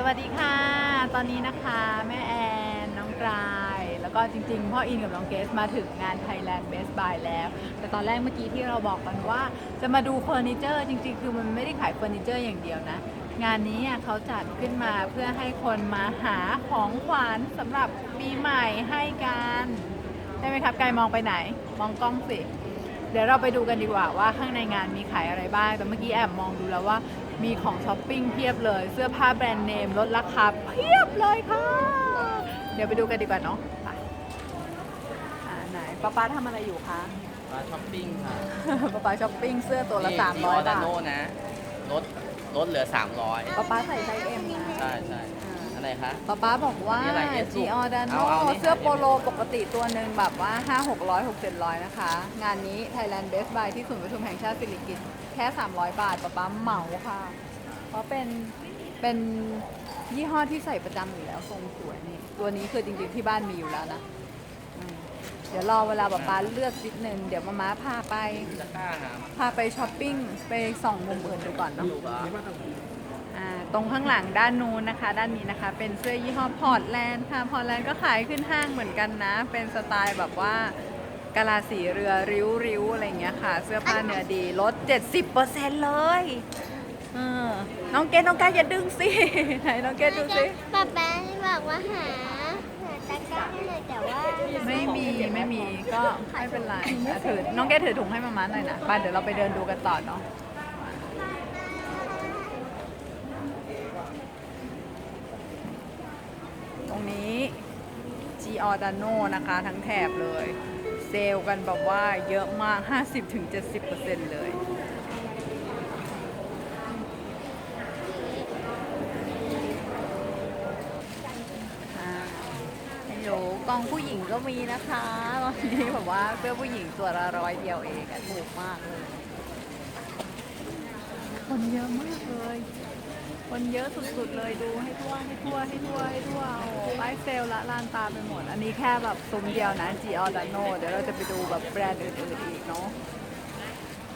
สวัสดีค่ะ ตอนนี้นะคะแม่แอนน้องกราย แล้วก็จริงๆ พ่ออินกับน้องเกสมาถึงงาน Thailand Best Buy แล้ว แต่ตอนแรกเมื่อกี้ที่เราบอกกันว่าจะมาดูเฟอร์นิเจอร์ จริงๆ คือมันไม่ได้ขายเฟอร์นิเจอร์อย่างเดียวนะ งานนี้อะเขาจัดขึ้นมาเพื่อให้คนมาหาของขวัญสำหรับปีใหม่ให้กันใช่ไหมครับกายมองไปไหน มองกล้องสิเดี๋ยวเราไปดูกันดีกว่าว่าข้างในงานมีขายอะไรบ้าง แต่เมื่อกี้แอบมองดูแล้วว่า มีของช้อปปิ้งเพียบเลย เสื้อผ้าแบรนด์เนมลดราคาเพียบเลยค่ะ เดี๋ยวไปดูกันดีกว่าเนาะไปอ่าไหนป้าป้าทำอะไรอยู่คะ มาช้อปปิ้งค่ะป้าป้าช้อปปิ้งเสื้อตัวละนี่300จีออดาบาทโน่นะลดลดเหลือ 300ป้าป้าใส่ไซส์เอ็มนะใช่ใช่อะไร คะป้าป้าบอกว่านี่อะไร S จีออดาโนเอาเอานี่ เสื้อโปโลปกติตัวหนึ่งแบบว่า 5 600 6 700 นะคะ งานนี้ Thailand Best Buy ที่ศูนย์ประชุมแห่งชาติสิริกิติ์แค่ 300 บาทป้าป้าเหมาค่ะ เพราะเป็นเป็นยี่ห้อที่ใส่ประจำอยู่แล้วทรงสวยนี่ ตัวนี้คือจริงๆที่บ้านมีอยู่แล้วนะอืมเดี๋ยวรอเวลาป้าป้าเลือกนิดนึงเดี๋ยวมาม้าพาไป จะกล้าหาพาไปช้อปปิ้งไปส่องมุมอื่นดูก่อนเนาะอยู่ปะอ่า ตรงข้างหลังด้านนู้นนะคะ ด้านนี้นะคะ เป็นเสื้อยี่ห้อพอร์ตแลนด์ค่ะพอร์ตแลนด์ก็ขายขึ้นห้างเหมือนกันนะ เป็นสไตล์แบบว่ากะลาสีเรือริ้วริ้วอะไรอย่างเงี้ยค่ะ เสื้อผ้าเนื้อดีลด 70%เลยเออน้องเกดน้องกายอย่าดึงสิไหนน้องเกดดูสิป๊าป๊าบอกว่าหาหาตะกร้าให้หน่อยแต่ว่าไม่มีไม่มีก็ไม่เป็นไรอะถือน้องเกดถือถุงให้มาม่าหน่อยนะไปเดี๋ยวเราไปเดินดูกันต่อเนาะ รงนี้ g i o r d a n o นะคะ ทั้งแถบเลย เซลล์กันแบบว่าเยอะมาก 50-70%เลยอ่าฮัลโหลกองผู้หญิงก็มีนะคะตอนนี้แบบว่าเสื้อผู้หญิงตัวละร้อยเดียวเองถูกมากเลย คนเยอะมากเลย คนเยอะสุดๆเลยดูให้ทั่วให้ทั่วให้ทั่วให้ทั่วโอ้โหป้ายเซลล์ละลานตาไปหมด อันนี้แค่แบบซุ้มเดียวนะ g i o r d a n o เดี๋ยวเราจะไปดูแบบแบรนด์อื่นๆอีกเนาะ